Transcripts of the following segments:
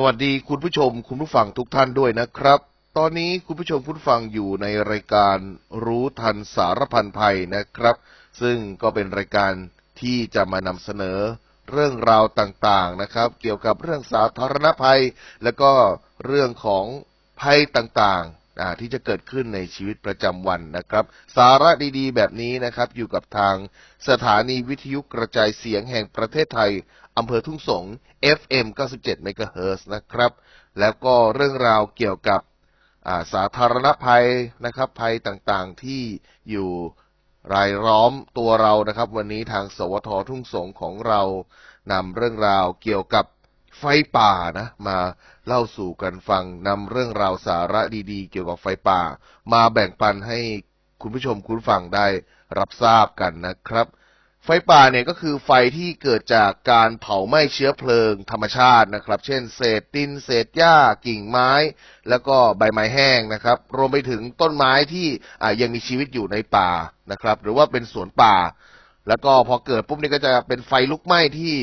สวัสดีคุณผู้ชมคุณผู้ฟังทุกท่านด้วยนะครับ ตอนนี้คุณผู้ชมคุณผู้ฟังอยู่ในรายการรู้ทันสารพันภัยนะครับ ซึ่งก็เป็นรายการที่จะมานำเสนอเรื่องราวต่างๆนะครับ เกี่ยวกับเรื่องสาธารณภัย และก็เรื่องของภัยต่างๆที่จะเกิดขึ้นในชีวิตประจำวันนะครับ สาระดีๆ แบบนี้นะครับอยู่กับทางสถานีวิทยุกระจายเสียงแห่งประเทศไทย อำเภอทุ่งสง FM 97 MHz นะครับ แล้วก็เรื่องราวเกี่ยวกับาสาธารณภัยนะครับ ภัยต่างๆที่อยู่รายล้อมตัวเรานะครับ วันนี้ทางสวททุ่งสงของเรานำเรื่องราวเกี่ยวกับไฟป่านะ มาเล่าสู่กันฟังนำเรื่องราวสาระดีๆ เกี่ยวกับไฟป่า มาแบ่งปันให้คุณผู้ชมคุณฟังได้รับทราบกันนะครับ ไฟป่าเนี่ยก็คือไฟที่เกิดจากการเผาไหม้เชื้อเพลิงธรรมชาตินะครับ เช่น เศษดิน เศษหญ้า กิ่งไม้ แล้วก็ใบไม้แห้งนะครับ รวมไปถึงต้นไม้ที่ยังมีชีวิตอยู่ในป่านะครับ หรือว่าเป็นสวนป่า แล้วก็พอเกิดปุ๊บนี่ก็จะเป็นไฟลุกไหม้ที่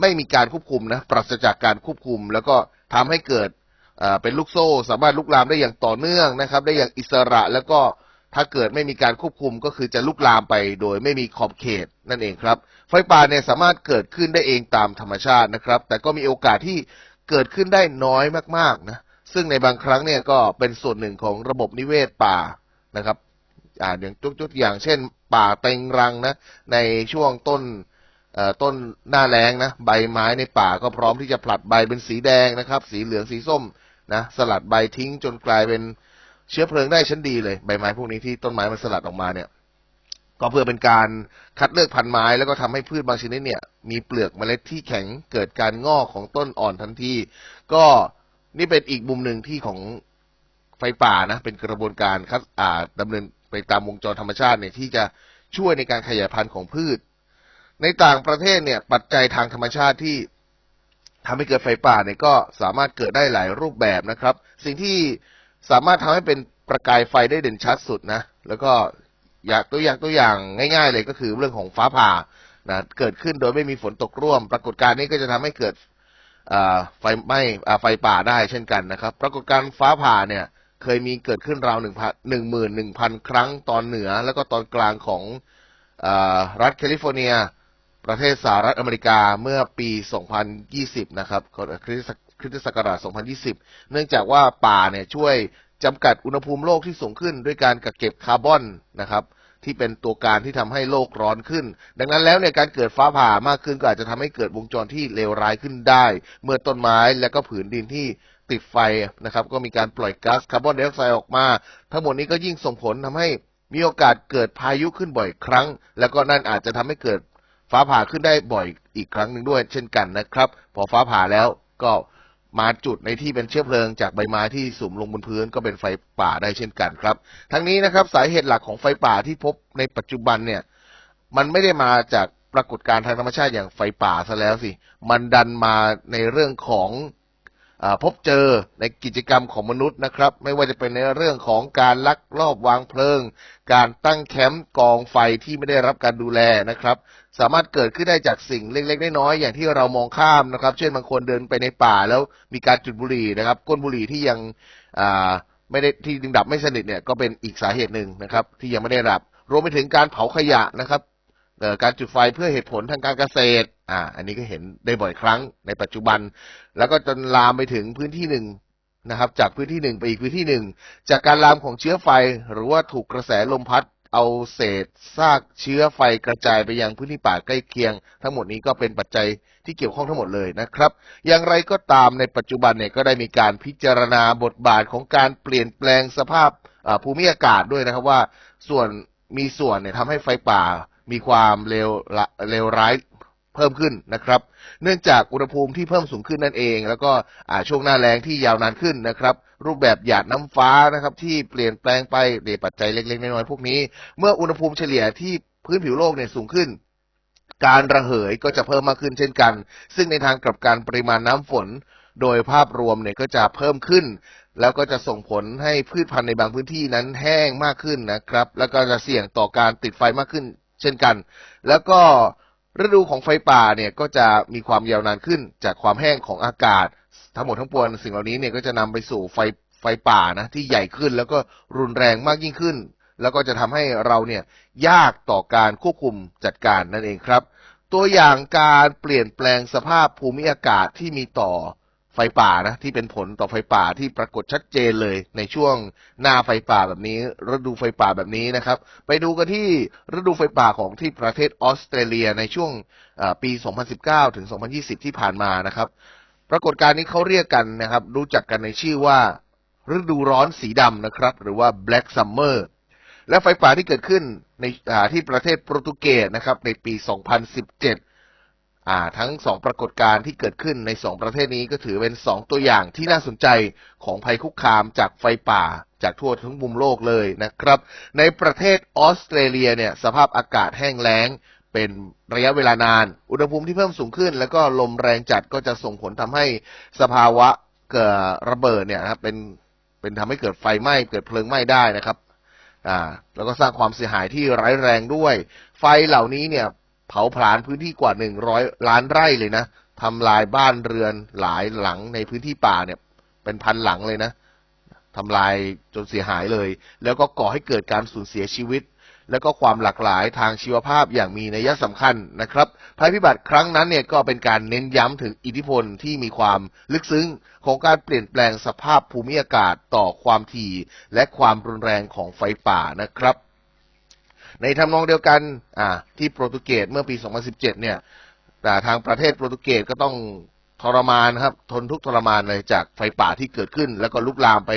ไม่มีการควบคุมนะปราศจากการควบคุม แล้วก็ทำให้เกิดเป็นลูกโซ่ สามารถลุกลามได้อย่างต่อเนื่องนะครับ ได้อย่างอิสระแล้วก็ ถ้าเกิดไม่มีการควบคุมก็คือจะลุกลามไปโดยไม่มีขอบเขตนั่นเองครับ ไฟป่าเนี่ยสามารถเกิดขึ้นได้เองตามธรรมชาตินะครับ แต่ก็มีโอกาสที่เกิดขึ้นได้น้อยมากๆนะซึ่งในบางครั้งเนี่ยก็เป็นส่วนหนึ่งของระบบนิเวศป่านะครับอ่าอย่างยกตัวอย่างเช่น ป่าเต็งรังนะในช่วงต้นต้นหน้าแล้งนะใบไม้ในป่าก็พร้อมที่จะผลัดใบเป็นสีแดงนะครับ สีเหลืองสีส้มนะสลัดใบทิ้งจนกลายเป็น เชื้อเพลิงได้ชั้นดีเลยใบไม้พวกนี้ที่ต้นไม้มันสลัดออกมาเนี่ย ก็เพื่อเป็นการคัดเลือกพันธุ์ไม้ แล้วก็ทำให้พืชบางชนิดเนี่ย มีเปลือกเมล็ดที่แข็งเกิดการงอกของต้นอ่อนทันทีก็นี่เป็นอีกมุมหนึ่งที่ของไฟป่านะเป็นกระบวนการคัดอ่าดำเนินไปตามวงจรธรรมชาติเนี่ยที่จะช่วยในการขยายพันธุ์ของพืช ในต่างประเทศเนี่ยปัจจัยทางธรรมชาติที่ทำให้เกิดไฟป่าเนี่ยก็สามารถเกิดได้หลายรูปแบบนะครับ สิ่งที่ สามารถทำให้เป็นประกายไฟได้เด่นชัดสุดนะ แล้วก็อยากตัวอย่างตัวอย่างง่าย ๆ เลยก็คือเรื่องของฟ้าผ่านะเกิดขึ้นโดยไม่มีฝนตกร่วม ปรากฏการณ์นี้ก็จะทำให้เกิดไฟไหม้ไฟป่าได้เช่นกันนะครับ ปรากฏการณ์ฟ้าผ่าเนี่ยเคยมีเกิดขึ้นราวหนึ่งพันหนึ่งหมื่นหนึ่งพันครั้งตอนเหนือ แล้วก็ตอนกลางของอรัฐแคลิฟอร์เนีย ประเทศสหรัฐอเมริกาเมื่อปี 2020 นะครับคริสตศัก คริสตศักราช 2020 เนื่องจากว่าป่าเนี่ยช่วยจำกัดอุณหภูมิโลกที่สูงขึ้น ด้วยการกักเก็บคาร์บอนนะครับที่เป็นตัวการที่ทำให้โลกร้อนขึ้น ดังนั้นแล้วเนี่ยการเกิดฟ้าผ่ามากขึ้นก็อาจจะทำให้เกิดวงจรที่เลวร้ายขึ้นได้ เมื่อต้นไม้และก็ผืนดินที่ติดไฟนะครับ ก็มีการปล่อยก๊าซคาร์บอนไดออกไซด์ออกมา ทั้งหมดนี้ก็ยิ่งส่งผลทำให้มีโอกาสเกิดพายุขึ้นบ่อยครั้ง แล้วก็นั่นอาจจะทำให้เกิดฟ้าผ่าขึ้นได้บ่อยอีกครั้งหนึ่งด้วย เช่นกันนะครับ พอฟ้าผ่าแล้วก็ มาจุดในที่เป็นเชื้อเพลิงจากใบไม้ที่สุ่มลงบนพื้นก็เป็นไฟป่าได้เช่นกันครับ ทั้งนี้นะครับสาเหตุหลักของไฟป่าที่พบในปัจจุบันเนี่ย มันไม่ได้มาจากปรากฏการณ์ทางธรรมชาติอย่างไฟป่าซะแล้วสิ มันดันมาในเรื่องของ พบเจอในกิจกรรมของมนุษย์นะครับ ไม่ว่าจะเป็นในเรื่องของการลักลอบวางเพลิง การตั้งแคมป์กองไฟที่ไม่ได้รับการดูแลนะครับ สามารถเกิดขึ้นได้จากสิ่งเล็กๆน้อยๆอย่างที่เรามองข้ามนะครับ เช่นบางคนเดินไปในป่าแล้วมีการจุดบุหรี่นะครับ ก้นบุหรี่ที่ยังไม่ได้ที่ยังดับไม่สนิทเนี่ยก็เป็นอีกสาเหตุหนึ่งนะครับ ที่ยังไม่ได้ดับ รวมไปถึงการเผาขยะนะครับการจุดไฟเพื่อเหตุผลทางการเกษตร อ่า อันนี้ก็เห็นได้บ่อยครั้งในปัจจุบัน แล้วก็จนลามไปถึงพื้นที่หนึ่งนะครับ จากพื้นที่หนึ่งไปอีกพื้นที่หนึ่งจากการลามของเชื้อไฟหรือว่าถูกกระแสลมพัดเอาเศษซากเชื้อไฟกระจายไปยังพื้นที่ป่าใกล้เคียง ทั้งหมดนี้ก็เป็นปัจจัยที่เกี่ยวข้องทั้งหมดเลยนะครับ อย่างไรก็ตามในปัจจุบันเนี่ยก็ได้มีการพิจารณาบทบาทของการเปลี่ยนแปลงสภาพภูมิอากาศด้วยนะครับว่าส่วนมีส่วนเนี่ยทำให้ไฟป่ามีความเลวเลวร้าย เพิ่มขึ้นนะครับ เนื่องจากอุณหภูมิที่เพิ่มสูงขึ้นนั่นเอง แล้วก็ช่วงหน้าแล้งที่ยาวนานขึ้นนะครับ รูปแบบหยาดน้ำฟ้านะครับ ที่เปลี่ยนแปลงไปในปัจจัยเล็กๆน้อยๆพวกนี้ เมื่ออุณหภูมิเฉลี่ยที่พื้นผิวโลกเนี่ยสูงขึ้นการระเหยก็จะเพิ่มมากขึ้นเช่นกัน ซึ่งในทางกลับการปริมาณน้ำฝน โดยภาพรวมเนี่ยก็จะเพิ่มขึ้น แล้วก็จะส่งผลให้พืชพันธุ์ในบางพื้นที่นั้นแห้งมากขึ้นนะครับ แล้วก็จะเสี่ยงต่อการติดไฟมากขึ้นเช่นกัน แล้วก็ ฤดูของไฟป่าเนี่ยก็จะมีความยาวนานขึ้นจากความแห้งของอากาศ ทั้งหมดทั้งปวงสิ่งเหล่านี้เนี่ยก็จะนำไปสู่ไฟไฟป่านะที่ใหญ่ขึ้นแล้วก็รุนแรงมากยิ่งขึ้น แล้วก็จะทำให้เราเนี่ยยากต่อการควบคุมจัดการนั่นเองครับ ตัวอย่างการเปลี่ยนแปลงสภาพภูมิอากาศที่มีต่อ ไฟป่านะที่เป็นผลต่อไฟป่าที่ปรากฏชัดเจนเลยในช่วงหน้าไฟป่าแบบนี้ ฤดูไฟป่าแบบนี้นะครับ ไปดูกันที่ฤดูไฟป่าของที่ประเทศออสเตรเลียในช่วงปี 2019 ถึง 2020 ที่ผ่านมานะครับ ปรากฏการณ์นี้เขาเรียกกันนะครับ รู้จักกันในชื่อว่าฤดูร้อนสีดำนะครับ หรือว่า Black Summer และไฟป่าที่เกิดขึ้นในที่ประเทศโปรตุเกสนะครับในปี 2017 ทั้งสองปรากฏการณ์ที่เกิดขึ้นในสองประเทศนี้ก็ถือเป็นสองตัวอย่างที่น่าสนใจของภัยคุกคามจากไฟป่าจากทั่วทั้งมุมโลกเลยนะครับ ในประเทศออสเตรเลียเนี่ยสภาพอากาศแห้งแล้งเป็นระยะเวลานาน อุณหภูมิที่เพิ่มสูงขึ้น แล้วก็ลมแรงจัดก็จะส่งผลทำให้สภาวะเกิดระเบิดเนี่ยนะครับเป็นเป็นทำให้เกิดไฟไหม้เกิดเพลิงไหม้ได้นะครับอ่าแล้วก็สร้างความเสียหายที่ร้ายแรงด้วย ไฟเหล่านี้เนี่ย เผาผลาญพื้นที่กว่าหนึ่งร้อยล้านไร่เลยนะทำลายบ้านเรือนหลายหลังในพื้นที่ป่าเนี่ย เป็นพันหลังเลยนะทำลายจนเสียหายเลย แล้วก็ก่อให้เกิดการสูญเสียชีวิต แล้วก็ความหลากหลายทางชีวภาพอย่างมีนัยสำคัญนะครับ ภัยพิบัติครั้งนั้นเนี่ยก็เป็นการเน้นย้ำถึงอิทธิพลที่มีความลึกซึ้งของการเปลี่ยนแปลงสภาพภูมิอากาศต่อความถี่และความรุนแรงของไฟป่านะครับ ในทำนองเดียวกันอ่าที่โปรตุเกสเมื่อปี 2017 เนี่ยแต่ทางประเทศโปรตุเกสก็ต้องทรมานครับ ทนทุกทรมานเลยจากไฟป่าที่เกิดขึ้น แล้วก็ลุกลามไป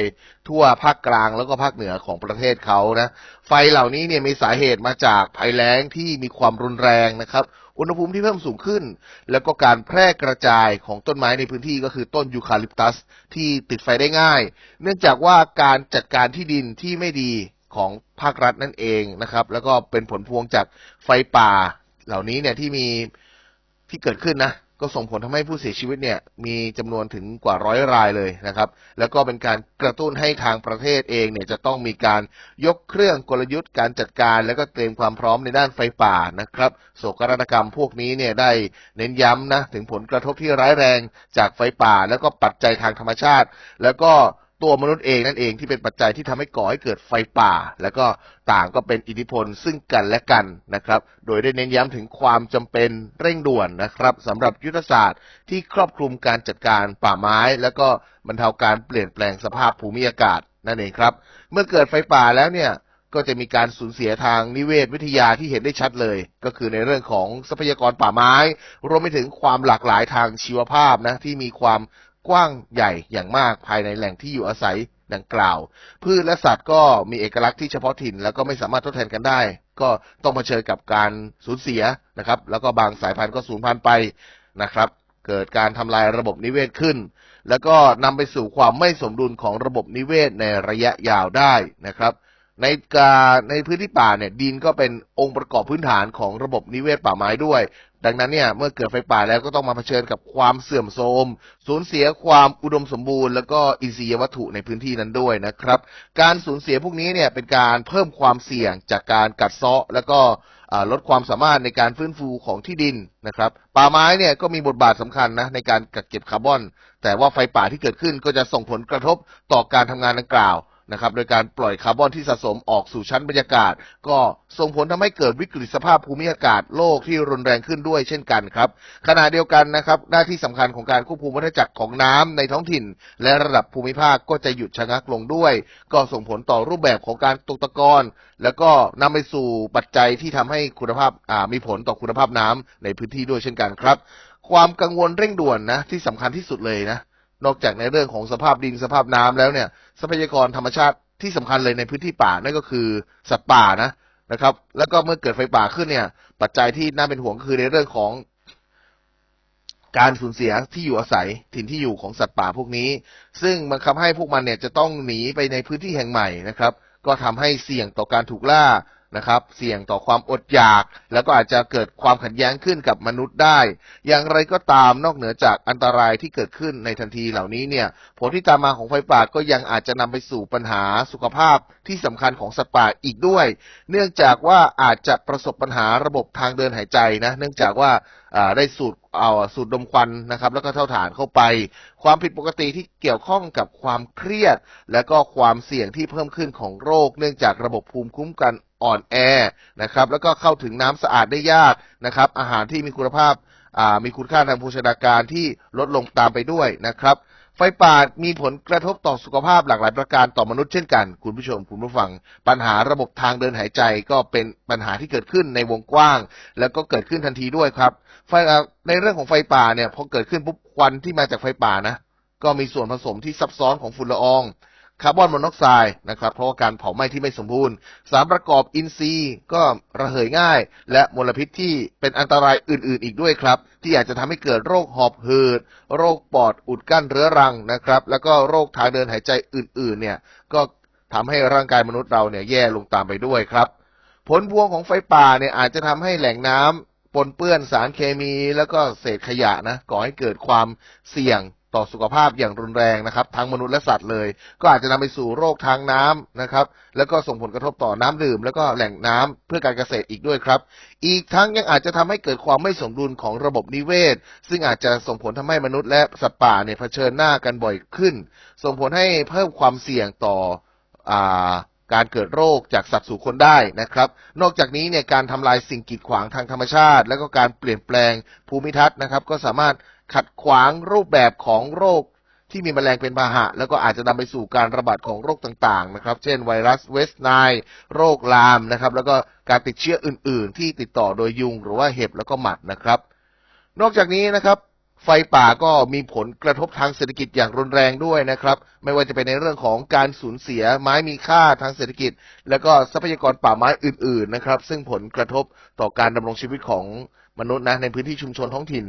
ทั่วภาคกลางแล้วก็ภาคเหนือของประเทศเขานะ ไฟเหล่านี้เนี่ยมีสาเหตุมาจากภัยแล้งที่มีความรุนแรงนะครับ อุณหภูมิที่เพิ่มสูงขึ้น แล้วก็การแพร่กระจายของต้นไม้ในพื้นที่ก็คือต้นยูคาลิปตัสที่ติดไฟได้ง่าย เนื่องจากว่าการจัดการที่ดินที่ไม่ดี ของภาครัฐนั่นเองนะครับ แล้วก็เป็นผลพวงจากไฟป่าเหล่านี้เนี่ยที่มีที่เกิดขึ้นนะก็ส่งผลทำให้ผู้เสียชีวิตเนี่ยมีจำนวนถึงกว่าร้อยรายเลยนะครับ แล้วก็เป็นการกระตุ้นให้ทางประเทศเองเนี่ยจะต้องมีการยกเครื่องกลยุทธ์การจัดการ แล้วก็เตรียมความพร้อมในด้านไฟป่านะครับโศกนาฏกรรมพวกนี้เนี่ยได้เน้นย้ำนะถึงผลกระทบที่ร้ายแรงจากไฟป่า แล้วก็ปัจจัยทางธรรมชาติ แล้วก็ ตัวมนุษย์เองนั่นเองที่เป็นปัจจัยที่ทำให้ก่อให้เกิดไฟป่า แล้วก็ต่างก็เป็นอิทธิพลซึ่งกันและกันนะครับ โดยได้เน้นย้ำถึงความจำเป็นเร่งด่วนนะครับสำหรับยุทธศาสตร์ที่ครอบคลุมการจัดการป่าไม้ แล้วก็บรรเทาการเปลี่ยนแปลงสภาพภูมิอากาศนั่นเองครับ เมื่อเกิดไฟป่าแล้วเนี่ยก็จะมีการสูญเสียทางนิเวศวิทยาที่เห็นได้ชัดเลย ก็คือในเรื่องของทรัพยากรป่าไม้ รวมไปถึงความหลากหลายทางชีวภาพนะที่มีความ กว้างใหญ่อย่างมากภายในแหล่งที่อยู่อาศัยดังกล่าว พืชและสัตว์ก็มีเอกลักษณ์ที่เฉพาะถิ่น แล้วก็ไม่สามารถทดแทนกันได้ ก็ต้องเผชิญกับการสูญเสียนะครับ แล้วก็บางสายพันธุ์ก็สูญพันธุ์ไปนะครับ เกิดการทำลายระบบนิเวศขึ้น แล้วก็นำไปสู่ความไม่สมดุลของระบบนิเวศในระยะยาวได้นะครับ ในการในพื้นที่ป่าเนี่ยดินก็เป็นองค์ประกอบพื้นฐานของระบบนิเวศป่าไม้ด้วย ดังนั้นเนี่ยเมื่อเกิดไฟป่าแล้วก็ต้องมาเผชิญกับความเสื่อมโทรมสูญเสียความอุดมสมบูรณ์ แล้วก็อินทรียวัตถุในพื้นที่นั้นด้วยนะครับ การสูญเสียพวกนี้เนี่ยเป็นการเพิ่มความเสี่ยงจากการกัดเซาะ แล้วก็ลดความสามารถในการฟื้นฟูของที่ดินนะครับ ป่าไม้เนี่ยก็มีบทบาทสำคัญนะในการกักเก็บคาร์บอน แต่ว่าไฟป่าที่เกิดขึ้นก็จะส่งผลกระทบต่อการทำงานดังกล่าว นะครับโดยการปล่อยคาร์บอนที่สะสมออกสู่ชั้นบรรยากาศ ก็ส่งผลทำให้เกิดวิกฤตสภาพภูมิอากาศโลกที่รุนแรงขึ้นด้วยเช่นกันครับขณะเดียวกันนะครับหน้าที่สำคัญของการควบคุมวัฏจักรของน้ำในท้องถิ่น และระดับภูมิภาคก็จะหยุดชะงักลงด้วย ก็ส่งผลต่อรูปแบบของการตกตะกอนแล้วก็นำไปสู่ปัจจัยที่ทำให้คุณภาพามีผลต่อคุณภาพน้ำในพื้นที่ด้วยเช่นกันครับ ความกังวลเร่งด่วนนะที่สำคัญที่สุดเลยนะ นอกจากในเรื่องของสภาพดินสภาพน้ำแล้วเนี่ย ทรัพยากรธรรมชาติที่สำคัญเลยในพื้นที่ป่านั่นก็คือสัตว์ป่านะนะครับ แล้วก็เมื่อเกิดไฟป่าขึ้นเนี่ย ปัจจัยที่น่าเป็นห่วงก็คือในเรื่องของการสูญเสียที่อยู่อาศัยถิ่นที่อยู่ของสัตว์ป่าพวกนี้ ซึ่งมันทำให้พวกมันเนี่ยจะต้องหนีไปในพื้นที่แห่งใหม่นะครับ ก็ทำให้เสี่ยงต่อการถูกล่า นะครับ เสี่ยงต่อความอดอยาก แล้วก็อาจจะเกิดความขัดแย้งขึ้นกับมนุษย์ได้ อย่างไรก็ตามนอกเหนือจากอันตรายที่เกิดขึ้นในทันทีเหล่านี้เนี่ย ผลที่ตามมาของไฟป่าก็ยังอาจจะนำไปสู่ปัญหาสุขภาพที่สำคัญของสัตว์ป่าอีกด้วย เนื่องจากว่าอาจจะประสบปัญหาระบบทางเดินหายใจนะ เนื่องจากว่าได้สูดเอาสูดดมควันนะครับ แล้วก็เท่าฐานเข้าไป ความผิดปกติที่เกี่ยวข้องกับความเครียด และก็ความเสี่ยงที่เพิ่มขึ้นของโรค เนื่องจากระบบภูมิคุ้มกัน อ่อนแอนะครับแล้วก็เข้าถึงน้ำสะอาดได้ยากนะครับ อาหารที่มีคุณภาพามีคุณค่าทางโภชนาการที่ลดลงตามไปด้วยนะครับ ไฟป่ามีผลกระทบต่อสุขภาพหลากหลายประการต่อมนุษย์เช่นกัน คุณผู้ชมคุณผู้ฟัง ปัญหาระบบทางเดินหายใจก็เป็นปัญหาที่เกิดขึ้นในวงกว้าง แล้วก็เกิดขึ้นทันทีด้วยครับไฟในเรื่องของไฟป่าเนี่ยพอเกิดขึ้นปุ๊บควันที่มาจากไฟป่านะก็มีส่วนผสมที่ซับซ้อนของฝุ่นละออง คาร์บอนมอนอกไซด์นะครับเพราะว่าการเผาไหม้ที่ไม่สมบูรณ์ สารประกอบอินทรีย์ก็ระเหยง่าย และมลพิษที่เป็นอันตรายอื่นๆ อีกด้วยครับ ที่อาจจะทำให้เกิดโรคหอบหืดโรคปอดอุดกั้นเรื้อรังนะครับ แล้วก็โรคทางเดินหายใจอื่นๆเนี่ยก็ทำให้ร่างกายมนุษย์เราเนี่ยแย่ลงตามไปด้วยครับ ผลพวงของไฟป่าเนี่ยอาจจะทำให้แหล่งน้ำปนเปื้อนสารเคมีแล้วก็เศษขยะนะก่อให้เกิดความเสี่ยง ต่อสุขภาพอย่างรุนแรงนะครับ ทั้งมนุษย์และสัตว์เลย ก็อาจจะนำไปสู่โรคทางน้ำนะครับ แล้วก็ส่งผลกระทบต่อน้ำดื่ม แล้วก็แหล่งน้ำเพื่อการเกษตรอีกด้วยครับ อีกทั้งยังอาจจะทำให้เกิดความไม่สมดุลของระบบนิเวศ ซึ่งอาจจะส่งผลทำให้มนุษย์และสัตว์ป่าเนี่ยเผชิญหน้ากันบ่อยขึ้น ส่งผลให้เพิ่มความเสี่ยงต่ออาการเกิดโรคจากสัตว์สู่คนได้นะครับ นอกจากนี้เนี่ยการทำลายสิ่งกีดขวางทางธรรมชาติ และก็การเปลี่ยนแปลงภูมิทัศน์นะครับ ก็สามารถ ขัดขวางรูปแบบของโรคที่มีแมลงเป็นพาหะ แล้วก็อาจจะนำไปสู่การระบาดของโรคต่างๆนะครับ เช่นไวรัสเวสต์ไนโรคลามนะครับ แล้วก็การติดเชื้ออื่น ๆ ที่ติดต่อโดยยุงหรือว่าเห็บแล้วก็หมัดนะครับ นอกจากนี้นะครับ ไฟป่าก็มีผลกระทบทางเศรษฐกิจอย่างรุนแรงด้วยนะครับ ไม่ว่าจะเป็นในเรื่องของการสูญเสียไม้มีค่าทางเศรษฐกิจ แล้วก็ทรัพยากรป่าไม้อื่น ๆ นะครับ ซึ่งผลกระทบต่อการดำรงชีวิตของมนุษย์นะในพื้นที่ชุมชนท้องถิ่น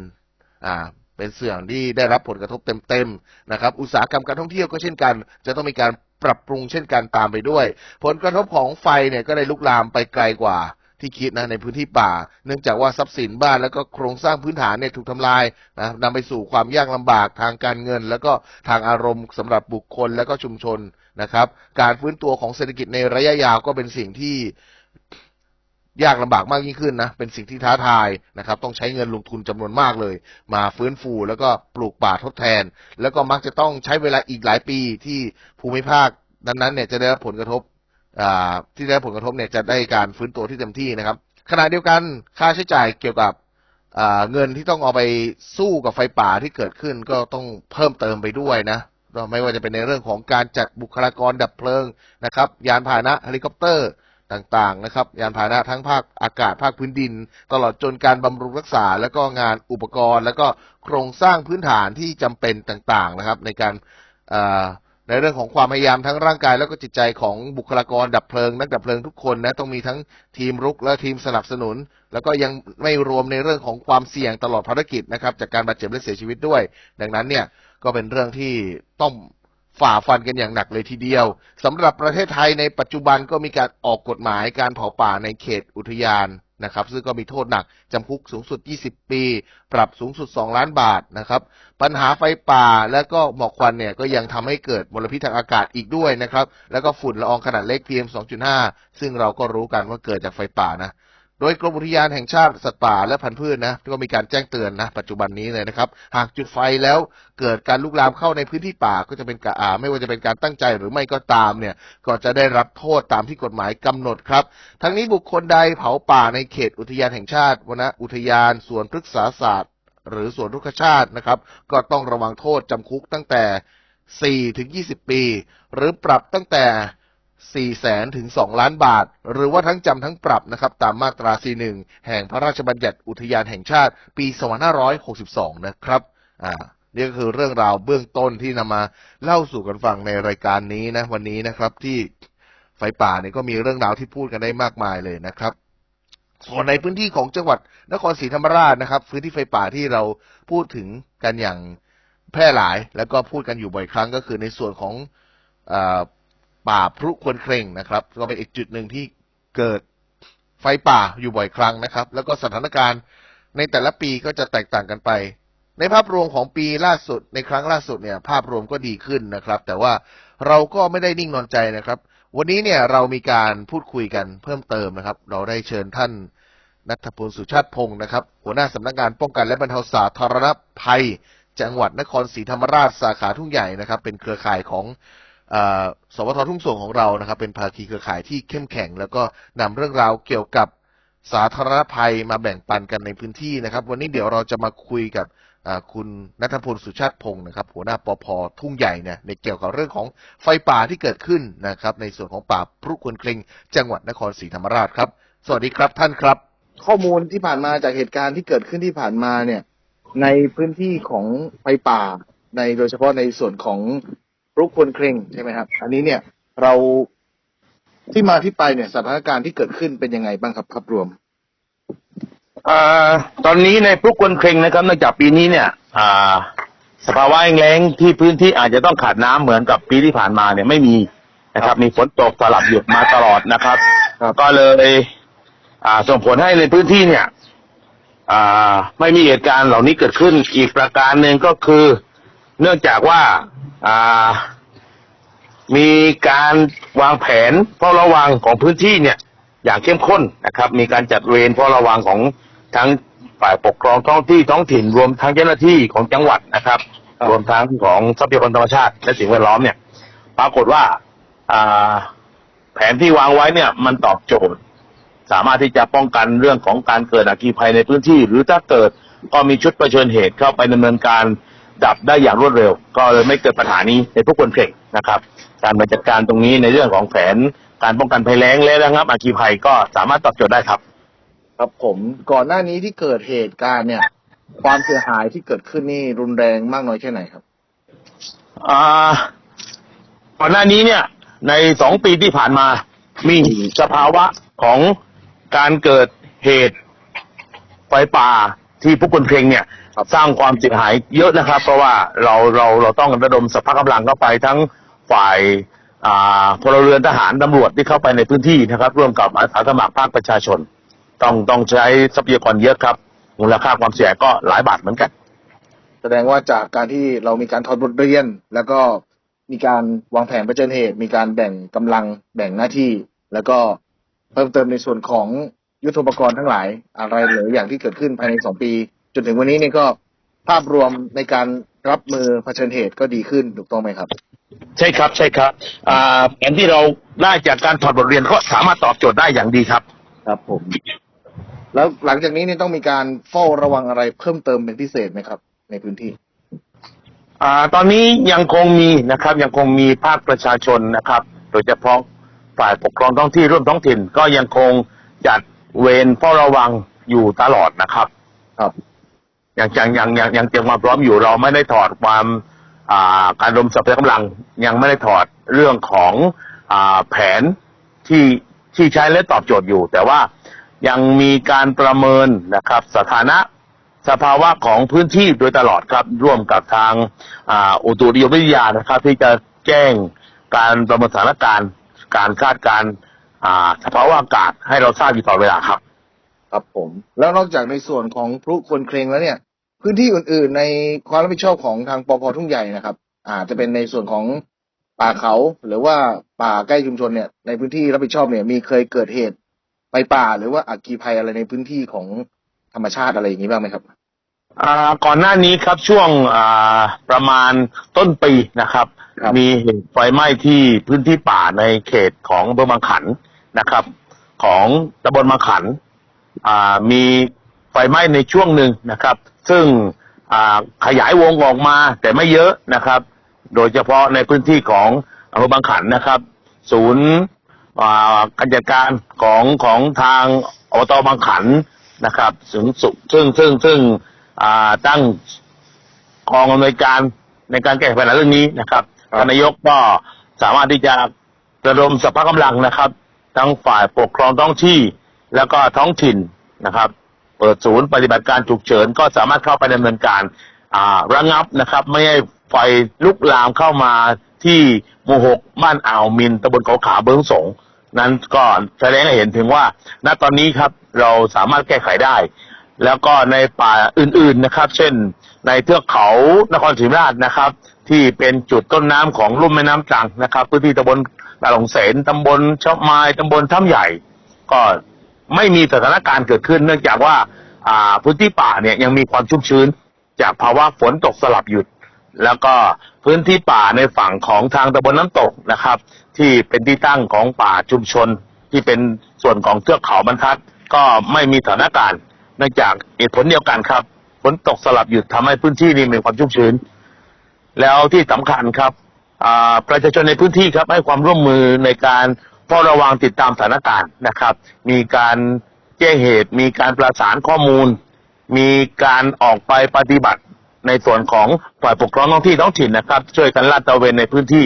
อ่า เป็นเสื่องที่ได้รับผลกระทบเต็มๆนะครับ อุตสาหกรรมการท่องเที่ยวก็เช่นกัน จะต้องมีการปรับปรุงเช่นกันตามไปด้วย ผลกระทบของไฟเนี่ยก็ได้ลุกลามไปไกลกว่าที่คิดนะในพื้นที่ป่า เนื่องจากว่าทรัพย์สินบ้านแล้วก็โครงสร้างพื้นฐานเนี่ยถูกทำลายนะนำไปสู่ความยากลำบากทางการเงิน แล้วก็ทางอารมณ์สำหรับบุคคลและก็ชุมชนนะครับ การฟื้นตัวของเศรษฐกิจในระยะยาวก็เป็นสิ่งที่ ยากลำบากมากยิ่งขึ้นนะ เป็นสิ่งที่ท้าทายนะครับ ต้องใช้เงินลงทุนจำนวนมากเลย มาฟื้นฟูแล้วก็ปลูกป่าทดแทน แล้วก็มักจะต้องใช้เวลาอีกหลายปีที่ภูมิภาคนั้นๆเนี่ยจะได้รับผลกระทบที่ได้รับผลกระทบเนี่ยจะได้การฟื้นตัวที่เต็มที่นะครับ ขณะเดียวกันค่าใช้จ่ายเกี่ยวกับเงินที่ต้องเอาไปสู้กับไฟป่าที่เกิดขึ้นก็ต้องเพิ่มเติมไปด้วยนะไม่ว่าจะเป็นในเรื่องของการจัดบุคลากรดับเพลิงนะครับ ยานพาหนะเฮลิคอปเตอร์ ต่างๆนะครับ ยานพาหนะทั้งภาคอากาศภาคพื้นดิน ตลอดจนการบำรุงรักษา แล้วก็งานอุปกรณ์ แล้วก็โครงสร้างพื้นฐานที่จำเป็นต่างๆนะครับ ในการในเรื่องของความพยายามทั้งร่างกายแล้วก็จิตใจของบุคลากรดับเพลิง นักดับเพลิงทุกคนนะต้องมีทั้งทีมรุกและทีมสนับสนุน แล้วก็ยังไม่รวมในเรื่องของความเสี่ยงตลอดภารกิจนะครับจากการบาดเจ็บและเสียชีวิตด้วย ดังนั้นเนี่ยก็เป็นเรื่องที่ต้อง ฝ่าฟันกันอย่างหนักเลยทีเดียวสำหรับประเทศไทยในปัจจุบันก็มีการออกกฎหมายการเผาป่าในเขตอุทยานนะครับ ซึ่งก็มีโทษหนักจำคุกสูงสุด 20 ปี ปรับสูงสุด 2 ล้านบาทนะครับ ปัญหาไฟป่าและก็หมอกควันเนี่ยก็ยังทำให้เกิดมลพิษทางอากาศอีกด้วยนะครับ แล้วก็ฝุ่นละอองขนาดเล็ก PM 2.5 ซึ่งเราก็รู้กันว่าเกิดจากไฟป่านะ โดยกรมอุทยานแห่งชาติสัตว์ป่าและพันธุ์พืชนะก็มีการแจ้งเตือนนะปัจจุบันนี้เลยนะครับ หากจุดไฟแล้วเกิดการลุกลามเข้าในพื้นที่ป่าก็จะเป็นการอ่าไม่ว่าจะเป็นการตั้งใจหรือไม่ก็ตามเนี่ยก็จะได้รับโทษตามที่กฎหมายกำหนดครับ ทั้งนี้บุคคลใดเผาป่าในเขตอุทยานแห่งชาติวนอุทยานสวนพฤกษาศาสตร์ หรือสวนรุกขชาตินะครับ ก็ต้องระวังโทษจำคุกตั้งแต่ 4 ถึง 20 ปี หรือปรับตั้งแต่ 4แสนถึง 2 ล้านบาท หรือว่าทั้งจำทั้งปรับนะครับตามมาตรา 41 แห่งพระราชบัญญัติอุทยานแห่งชาติ ปี 2562 นะครับ อ่านี่ก็คือเรื่องราวเบื้องต้นที่นำมาเล่าสู่กันฟังในรายการนี้นะวันนี้นะครับที่ไฟป่าเนี่ยก็มีเรื่องราวที่พูดกันได้มากมายเลยนะครับ ส่วนในพื้นที่ของจังหวัดนครศรีธรรมราชนะครับพื้นที่ไฟป่าที่เราพูดถึงกันอย่างแพร่หลาย แล้วก็พูดกันอยู่บ่อยครั้งก็คือในส่วนของอา ป่าพรุควรเคร่งนะครับก็เป็นอีกจุดหนึ่งที่เกิดไฟป่าอยู่บ่อยครั้งนะครับ แล้วก็สถานการณ์ในแต่ละปีก็จะแตกต่างกันไป ในภาพรวมของปีล่าสุด ในครั้งล่าสุดเนี่ย ภาพรวมก็ดีขึ้นนะครับ แต่ว่าเราก็ไม่ได้นิ่งนอนใจนะครับ วันนี้เนี่ยเรามีการพูดคุยกันเพิ่มเติมนะครับ เราได้เชิญท่านนัทพลสุชาติพงศ์นะครับ หัวหน้าสำนักงานป้องกันและบรรเทาสาธารณภัย จังหวัดนครศรีธรรมราชสาขาทุ่งใหญ่นะครับ เป็นเครือข่ายของ สวททุ่งส่งของเรานะครับ เป็นภาคีเครือข่ายที่เข้มแข็ง แล้วก็นำเรื่องราวเกี่ยวกับสาธารณภัยมาแบ่งปันกันในพื้นที่นะครับ วันนี้เดี๋ยวเราจะมาคุยกับคุณนัทพลสุชาติพงศ์นะครับ หัวหน้าปพทุ่งใหญ่เนี่ยในเกี่ยวกับเรื่องของไฟป่าที่เกิดขึ้นนะครับ ในส่วนของป่าพรุควนเคลงจังหวัดนครศรีธรรมราชครับ สวัสดีครับท่านครับ ข้อมูลที่ผ่านมาจากเหตุการณ์ที่เกิดขึ้นที่ผ่านมาเนี่ยในพื้นที่ของไฟป่าในโดยเฉพาะในส่วนของ รุกคนเคร่งใช่ไหมครับ อันนี้เนี่ยเราที่มาที่ไปเนี่ยสถานการณ์ที่เกิดขึ้นเป็นยังไงบ้างครับภาพรวมอ่าตอนนี้ในพรุกควนเครงนะครับเนื่องจากปีนี้เนี่ย อ่า สภาวะแห้งแล้งที่พื้นที่อาจจะต้องขาดน้ำเหมือนกับปีที่ผ่านมาเนี่ยไม่มีนะครับ มีฝนตกสลับหยุดมาตลอดนะครับครับก็เลย อ่า ส่งผลให้ในพื้นที่เนี่ยอ่าไม่มีเหตุการณ์เหล่านี้เกิดขึ้นอีกประการหนึ่งก็คือ เนื่องจากว่าอ่า มีการวางแผนเฝ้าระวังของพื้นที่เนี่ยอย่างเข้มข้นนะครับ มีการจัดเวรเฝ้าระวังของทั้งฝ่ายปกครองท้องที่ท้องถิ่นรวมทั้งเจ้าหน้าที่ของจังหวัดนะครับครับรวมทั้งของทรัพยากรธรรมชาติ และสิ่งแวดล้อมเนี่ย ปรากฏว่าอ่าแผนที่วางไว้เนี่ย มันตอบโจทย์ สามารถที่จะป้องกันเรื่องของการเกิดอัคคีภัยในพื้นที่ หรือถ้าเกิดก็มีชุดประเชิญเหตุเข้าไปดำเนินการ ดับได้อย่างรวดเร็ว ก็เลยไม่เกิดปัญหานี้ในทุกคนเข่งนะครับ การบริจัดการตรงนี้ในเรื่องของแผนการป้องกันภัยแล้งและระงับอัคคีภัยก็สามารถตอบโจทย์ได้ครับ ครับผมก่อนหน้านี้ที่เกิดเหตุการณ์เนี่ย ความเสียหายที่เกิดขึ้นนี่รุนแรงมากน้อยแค่ไหนครับอ่าก่อนหน้านี้เนี่ย ในสองปีที่ผ่านมามีสภาวะของการเกิดเหตุไฟป่าที่ผู้คนเพลงเนี่ยครับ สร้างความเสียหายเยอะนะครับ เพราะว่าเราเราเราต้องระดมสภาพกำลังเข้าไปทั้งฝ่ายอ่าพลเรือนทหารตำรวจที่เข้าไปในพื้นที่นะครับ ร่วมกับอาสาสมัครภาคประชาชน ต้องต้องใช้ทรัพยากรเยอะครับมูลค่าความเสียหายก็หลายบาทเหมือนกัน แสดงว่าจากการที่เรามีการถอดบทเรียน แล้วก็มีการวางแผนเผชิญเหตุ มีการแบ่งกำลังแบ่งหน้าที่ แล้วก็เพิ่มเติมในส่วนของยุทธปกรณ์ทั้งหลาย อะไรหลายอย่างที่เกิดขึ้นภายในสองปี จนถึงวันนี้เนี่ยก็ภาพรวมในการรับมือเผชิญเหตุก็ดีขึ้นถูกต้องไหมครับ ใช่ครับใช่ครับอ่าแผนที่เราได้จากการถอดบทเรียนก็สามารถตอบโจทย์ได้อย่างดีครับ ครับผม แล้วหลังจากนี้เนี่ยต้องมีการเฝ้าระวังอะไรเพิ่มเติมเป็นพิเศษไหมครับ ในพื้นที่อ่าตอนนี้ยังคงมีนะครับ ยังคงมีภาคประชาชนนะครับ โดยเฉพาะฝ่ายปกครองท้องที่ร่วมท้องถิ่น ก็ยังคงจัดเวรเฝ้าระวังอยู่ตลอดนะครับ ครับ ยังยังยังยังยังเตรียมความพร้อมอยู่เราไม่ได้ถอดความอ่าการรวมทรัพยากำลัง ยังไม่ได้ถอดเรื่องของอ่าแผนที่ที่ใช้และตอบโจทย์อยู่ แต่ว่ายังมีการประเมินนะครับ สถานะสภาวะของพื้นที่โดยตลอดครับ ร่วมกับทางอาอุตุนิยมวิทยานะครับ ที่จะแจ้งการประเมินสถานการณ์ การคาดการณ์อ่าสภาวะอากาศให้เราทราบอยู่ตลอดเวลาครับ ครับผม แล้วนอกจากในส่วนของพลุคนเครงแล้วเนี่ย พื้นที่อื่นๆในความรับผิดชอบของทางปพทุ่งใหญ่นะครับ อาจจะเป็นในส่วนของป่าเขาหรือว่าป่าใกล้ชุมชนเนี่ยในพื้นที่รับผิดชอบเนี่ยมีเคยเกิดเหตุไฟป่า หรือว่าอัคคีภัยอะไรในพื้นที่ของธรรมชาติอะไรอย่างนี้บ้างไหมครับอ่าก่อนหน้านี้ครับช่วงอ่าประมาณต้นปีนะครับครับมีเหตุไฟไหม้ที่พื้นที่ป่าในเขตของอำเภอบางขันนะครับ ของตำบลบางขันอ่า มีไฟไหม้ในช่วงหนึ่งนะครับ ซึ่งอ่าขยายวงออกมาแต่ไม่เยอะนะครับ โดยเฉพาะในพื้นที่ของอำเภอบางขันนะครับ ศูนย์อ่าการจัดการของของทางอบตบางขันนะครับซึ่งซึ่งซึ่งซึ่งอ่าตั้งกองอำนวยการในการแก้ไขปัญหาเรื่องนี้นะครับครับท่านนายกก็สามารถที่จะระดมสภาพกำลังนะครับ ทั้งฝ่ายปกครองท้องที่ แล้วก็ท้องถิ่นนะครับ เปิดศูนย์ปฏิบัติการฉุกเฉินก็สามารถเข้าไปดำเนินการระงับนะครับ ไม่ให้ไฟลุกลามเข้ามาที่หมู่หกบ้านอ่าวมินตำบลเขาขาเบื้องสงนั้นก็แสดงให้เห็นถึงว่า ณตอนนี้ครับเราสามารถแก้ไขได้ แล้วก็ในป่าอื่นๆนะครับ เช่น ในเทือกเขานครศรีธรรมราชนะครับ ที่เป็นจุดต้นน้ำของลุ่มแม่น้ำตรังนะครับ พื้นที่ตำบลตาหลงเสนตำบลชอบไม้ตำบลถ้ำใหญ่ ก็ ไม่มีสถานการณ์เกิดขึ้น เนื่องจากว่าอ่าพื้นที่ป่าเนี่ยยังมีความชุ่มชื้น จากภาวะฝนตกสลับหยุด แล้วก็พื้นที่ป่าในฝั่งของทางตำบลน้ำตกนะครับ ที่เป็นที่ตั้งของป่าชุมชน ที่เป็นส่วนของเทือกเขาบรรทัด ก็ไม่มีสถานการณ์ เนื่องจากเหตุผลเดียวกันครับฝนตกสลับหยุดทำให้พื้นที่นี้มีความชุ่มชื้น แล้วที่สำคัญครับประชาชนในพื้นที่ครับให้ความร่วมมือในการ ฝ้าระวังติดตามสถานการณ์นะครับ มีการแจ้งเหตุ มีการประสานข้อมูล มีการออกไปปฏิบัติในส่วนของฝ่ายปกครองท้องที่ท้องถิ่นนะครับ ช่วยกันลาดตระเวนในพื้นที่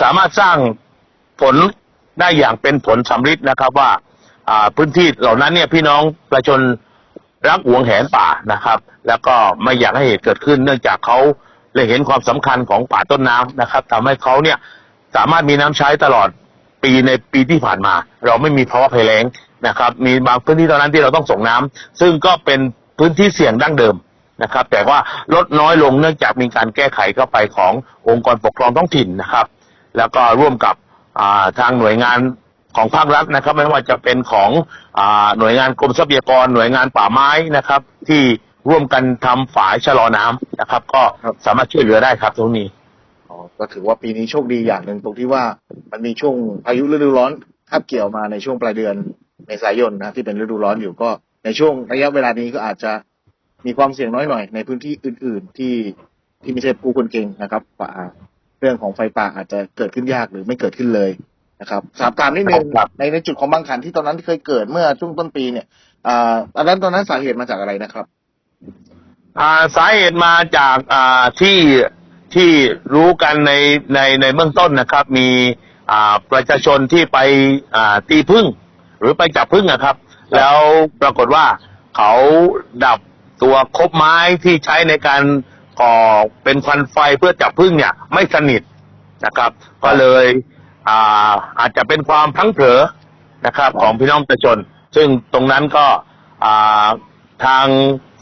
สามารถสร้างผลได้อย่างเป็นผลสำฤทธิ์นะครับว่าพื้นที่เหล่านั้นเนี่ยพี่น้องประชาชนรักหวงแหนป่านะครับ แล้วก็ไม่อยากให้เหตุเกิดขึ้น เนื่องจากเขาเลยเห็นความสำคัญของป่าต้นน้ำนะครับทำให้เขาเนี่ยสามารถมีน้ำใช้ตลอด ปีในปีที่ผ่านมา เราไม่มีภาวะภัยแล้งนะครับ มีบางพื้นที่ตอนนั้นที่เราต้องส่งน้ำซึ่งก็เป็นพื้นที่เสี่ยงดั้งเดิมนะครับ แต่ว่าลดน้อยลงเนื่องจากมีการแก้ไขเข้าไปขององค์กรปกครองท้องถิ่นนะครับ แล้วก็ร่วมกับทางหน่วยงานของภาครัฐนะครับ ไม่ว่าจะเป็นของอหน่วยงานกรมทรัพยากรหน่วยงานป่าไม้นะครับ ที่ร่วมกันทำฝายชะลอน้ำนะครับ ก็สามารถช่วยเหลือได้ครับตรงนี้ ก็ถือว่าปีนี้โชคดีอย่างหนึ่งตรงที่ว่ามันมีช่วงพายุฤดูร้อนคาบเกี่ยวมาในช่วงปลายเดือนเมษายนนะที่เป็นฤดูร้อนอยู่ก็ในช่วงระยะเวลานี้ก็อาจจะมีความเสี่ยงน้อยหน่อยในพื้นที่อื่น ๆ ที่ที่ไม่ใช่ผู้คนเก่งนะครับป่าเรื่องของไฟป่าอาจจะเกิดขึ้นยากหรือไม่เกิดขึ้นเลยนะครับสามถามนิดนึงครับในในจุดของบางขันที่ตอนนั้นที่เคยเกิดเมื่อช่วงต้นปีเนี่ยอ่าตอนนั้นตอนนั้นสาเหตุมาจากอะไรนะครับ อ่าสาเหตุมาจากอ่าที่ ที่รู้กันในในในเบื้องต้นนะครับ มีประชาชนที่ไปตีพึ่ง หรือไปจับพึ่งนะครับ แล้วปรากฏว่าเขาดับตัวคบไม้ที่ใช้ในการก่อเป็นควันไฟเพื่อจับพึ่งเนี่ย ไม่สนิทนะครับ ก็เลยอาอาจจะเป็นความพลั้งเผลอนะครับ ของพี่น้องประชาชน ซึ่งตรงนั้นก็ทาง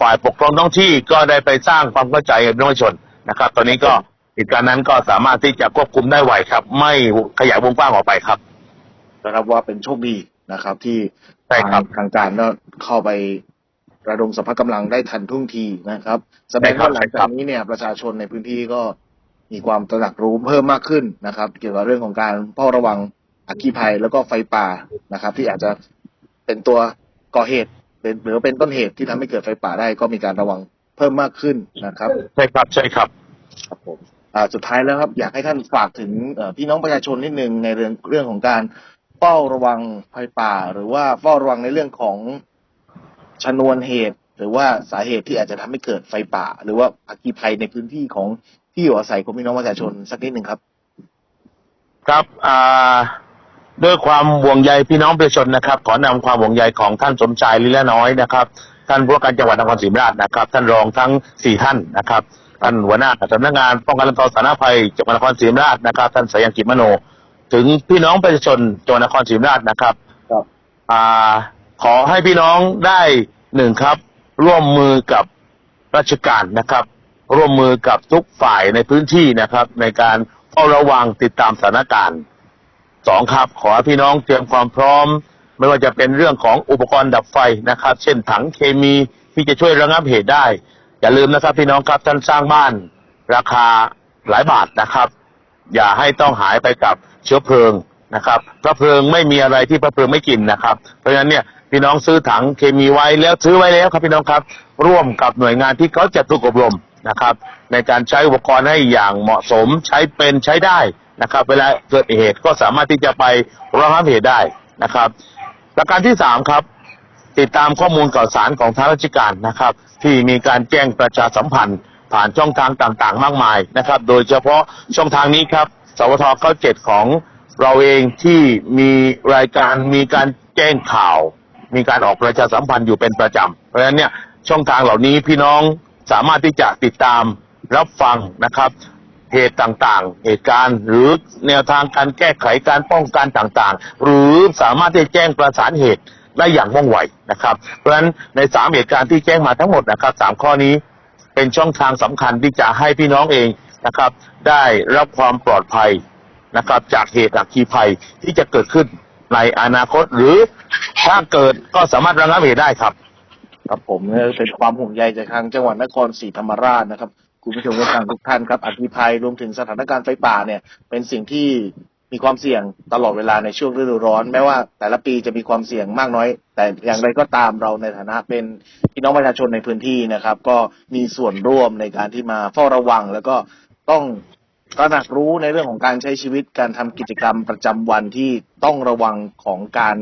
ฝ่ายปกครองท้องที่ก็ได้ไปสร้างความเข้าใจกับพี่น้องประชาชน นะครับ ตอนนี้ก็เหตุการณ์นั้นก็สามารถที่จะควบคุมได้ไวครับ ไม่ขยายวงกว้างออกไปครับนะครับว่าเป็นโชคดีนะครับ ที่ใช่ครับทางทางการก็เข้าไประดมสรรพกำลังได้ทันท่วงทีนะครับแสดงว่าหลังจากนี้เนี่ยประชาชนในพื้นที่ก็มีความตระหนักรู้เพิ่มมากขึ้นนะครับ เกี่ยวกับเรื่องของการเฝ้าระวังอัคคีภัยแล้วก็ไฟป่านะครับ ที่อาจจะเป็นตัวก่อเหตุเป็นหรือเป็นต้นเหตุที่ทำให้เกิดไฟป่าได้ก็มีการระวัง เพิ่มมากขึ้นนะครับใช่ครับใช่ครับครับผมอ่าสุดท้ายแล้วครับ อยากให้ท่านฝากถึงเอ่อพี่น้องประชาชนนิดนึงในเรื่องเรื่องของการเฝ้าระวังไฟป่า หรือว่าเฝ้าระวังในเรื่องของชนวนเหตุ หรือว่าสาเหตุที่อาจจะทำให้เกิดไฟป่า หรือว่าอัคคีภัยในพื้นที่ของที่อยู่อาศัยของพี่น้องประชาชนสักนิดหนึ่งครับ ครับอ่าด้วยความห่วงใยพี่น้องประชาชนนะครับ ขอนำความห่วงใยของท่านสมชายลิละน้อยนะครับ ท่านผู้ว่าการจังหวัดนครศรีธรรมราชนะครับ ท่านรองทั้งสี่ท่านนะครับท่านหัวหน้าสำนักงานป้องกันและบรรเทาสาธารณภัยจังหวัดนครศรีธรรมราชนะครับ ท่านสายันกิจมโน ถึงพี่น้องประชาชนจังหวัดนครศรีธรรมราชนะครับครับอ่าขอให้พี่น้องได้หนึ่งครับ ร่วมมือกับราชการนะครับ ร่วมมือกับทุกฝ่ายในพื้นที่นะครับ ในการเฝ้าระวังติดตามสถานการณ์สองครับ ขอให้พี่น้องเตรียมความพร้อม ไม่ว่าจะเป็นเรื่องของอุปกรณ์ดับไฟนะครับ เช่นถังเคมีที่จะช่วยระงับเหตุได้ อย่าลืมนะครับพี่น้องครับท่านสร้างบ้านราคาหลายบาทนะครับ อย่าให้ต้องหายไปกับเชื้อเพลิงนะครับพระเพลิงไม่มีอะไรที่พระเพลิงไม่กินนะครับ เพราะฉะนั้นเนี่ยพี่น้องซื้อถังเคมีไว้แล้วซื้อไว้แล้วครับพี่น้องครับ ร่วมกับหน่วยงานที่เขาจะถูกอบรมนะครับ ในการใช้อุปกรณ์ให้อย่างเหมาะสมใช้เป็นใช้ได้นะครับ เวลาเกิดเหตุก็สามารถที่จะไประงับเหตุได้นะครับ ประการที่สามครับ ติดตามข้อมูลข่าวสารของทางราชการนะครับ ที่มีการแจ้งประชาสัมพันธ์ ผ่านช่องทางต่างๆ มากมายนะครับ โดยเฉพาะช่องทางนี้ครับ สวท97ของเราเองที่มีรายการมีการแจ้งข่าว มีการออกประชาสัมพันธ์อยู่เป็นประจำเพราะฉะนั้นเนี่ยช่องทางเหล่านี้พี่น้องสามารถที่จะติดตามรับฟังนะครับ เหตุต่างๆ เหตุการณ์หรือแนวทางการแก้ไขการป้องกันต่างๆ หรือสามารถที่จะแจ้งประสานเหตุได้อย่างว่องไวนะครับ เพราะฉะนั้นในสามเหตุการณ์ที่แจ้งมาทั้งหมดนะครับสามข้อนี้เป็นช่องทางสำคัญที่จะให้พี่น้องเองนะครับ ได้รับความปลอดภัยนะครับจากเหตุอัคคีภัยที่จะเกิดขึ้นในอนาคตหรือถ้าเกิดก็สามารถระงับเหตุได้ครับ ครับผมเป็นความห่วงใยจากทางจังหวัดนครศรีธรรมราชนะครับ คุณผู้ชมผู้ฟังทุกท่านครับอัคคีภัยรวมถึงสถานการณ์ไฟป่าเนี่ยเป็นสิ่งที่มีความเสี่ยงตลอดเวลาในช่วงฤดูร้อน แม้ว่าแต่ละปีจะมีความเสี่ยงมากน้อย แต่อย่างไรก็ตามเราในฐานะเป็นพี่น้องประชาชนในพื้นที่นะครับ ก็มีส่วนร่วมในการที่มาเฝ้าระวัง แล้วก็ต้องตระหนักรู้ในเรื่องของการใช้ชีวิตการทำกิจกรรมประจำวันที่ต้องระวังของการ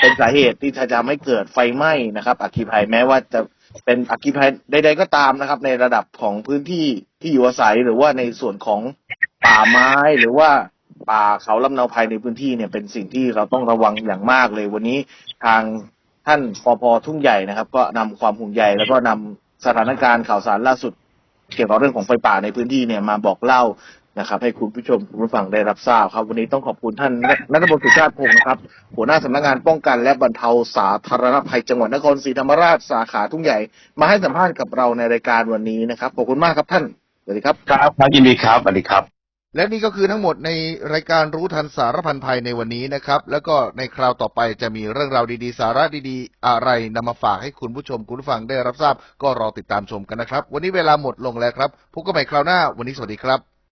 เป็นสาเหตุที่จะทำให้เกิดไฟไหม้นะครับอัคคีภัยแม้ว่าจะ เป็นอัคคีภัยใด ๆ ก็ตามนะครับ ในระดับของพื้นที่ที่อยู่อาศัยหรือว่าในส่วนของป่าไม้หรือว่าป่าเขาลำเนาภัยในพื้นที่เนี่ยเป็นสิ่งที่เราต้องระวังอย่างมากเลย วันนี้ทางท่านปพทุ่งใหญ่นะครับ ก็นำความห่วงใยแล้วก็นำสถานการณ์ข่าวสารล่าสุด เกี่ยวกับเรื่องของไฟป่าในพื้นที่เนี่ยมาบอกเล่า นะครับ ให้คุณผู้ชมคุณผู้ฟังได้รับทราบครับ วันนี้ต้องขอบคุณท่านนัทบลสุชาติพงศ์นะครับ หัวหน้าสำนักงานป้องกัน และบรรเทาสาธารณภัยจังหวัดนครศรีธรรมราชสาขาทุ่งใหญ่ มาให้สัมภาษณ์กับเราในรายการวันนี้นะครับขอบคุณมากครับท่านสวัสดีครับครับครับยินดีครับสวัสดีครับและนี่ก็คือทั้งหมดในรายการรู้ทันสารพันภัยในวันนี้นะครับ แล้วก็ในคราวต่อไปจะมีเรื่องราวดีๆ สาระดีๆ อะไรนำมาฝากให้คุณผู้ชมคุณผู้ฟังได้รับทราบ ก็รอติดตามชมกันนะครับ วันนี้เวลาหมดลงแล้วครับพบกันใหม่คราวหน้า วันนี้สวัสดีครับ